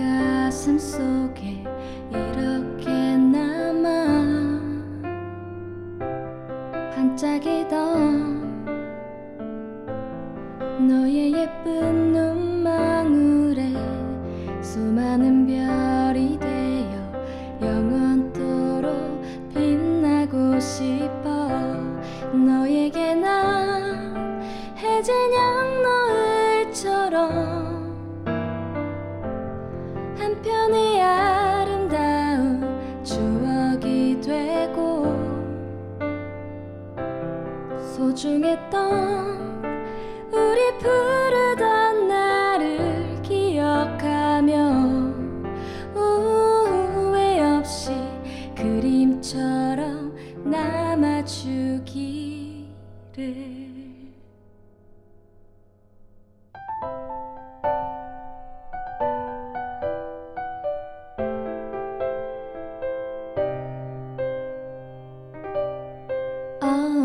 가슴 속에 이렇게 남아 반짝이던 소중했던 우리 부르던 나를 기억하며 후회 없이 그림처럼 남아주기를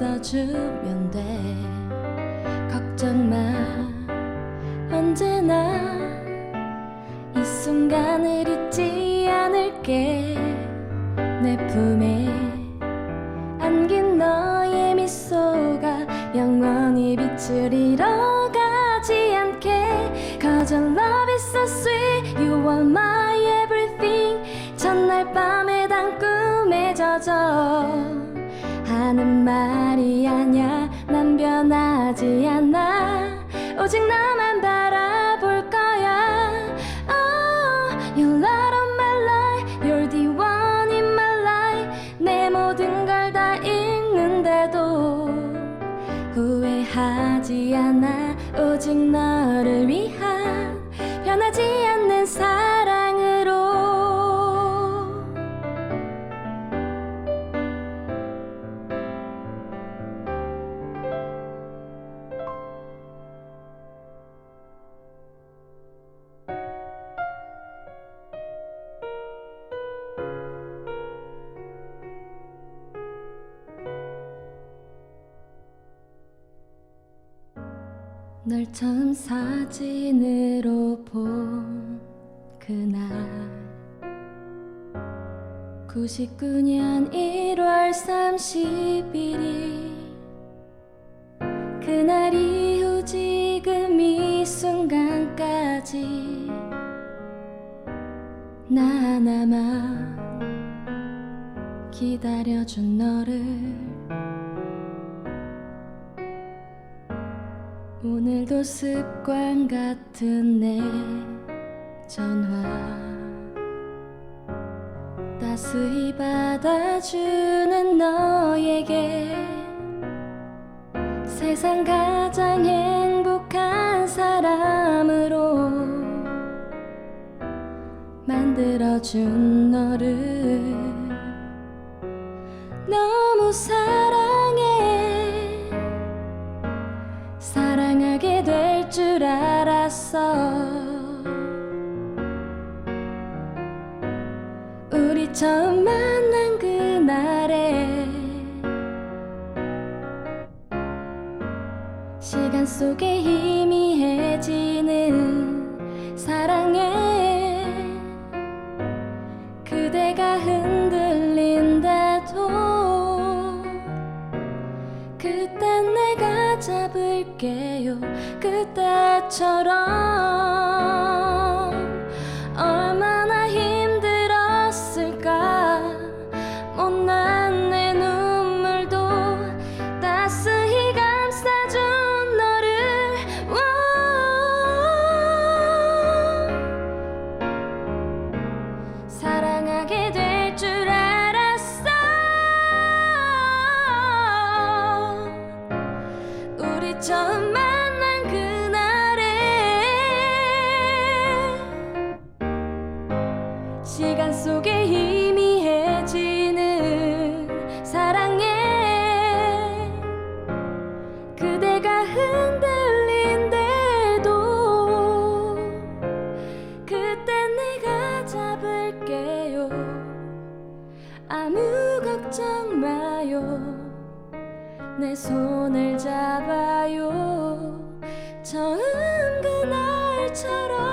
있어주면 돼. 걱정 마. 언제나 이 순간을 잊지 않을게. 내 품에 안긴 너의 미소가 영원히 빛을 잃어가지 않게. Cause your love is so sweet. You are my everything. 첫날 밤에 단 꿈에 젖어 하는 말이 아냐 난 변하지 않아. 오직 나만 바라볼 거야. Oh, you're light of my life You're the one in my life 내 모든 걸 다 잃는데도 후회하지 않아. 오직 너를 위한 변하지 않는 사랑 널 처음 사진으로 본 그날 99년 1월 31일 그날 이후 지금 이 순간까지 나 하나만 기다려준 너를 오늘도 습관 같은 내 전화. 따스히 받아주는 너에게 세상 가장 행복한 사람으로 만들어준 너를 너무 사랑 알았어. 우리 처음 만난 그날에 시간 속에 희미해지는 사랑에 그대가 흔 그때처럼 흔들린대도 그때 내가 잡을게요. 아무 걱정 마요. 내 손을 잡아요. 처음 그날처럼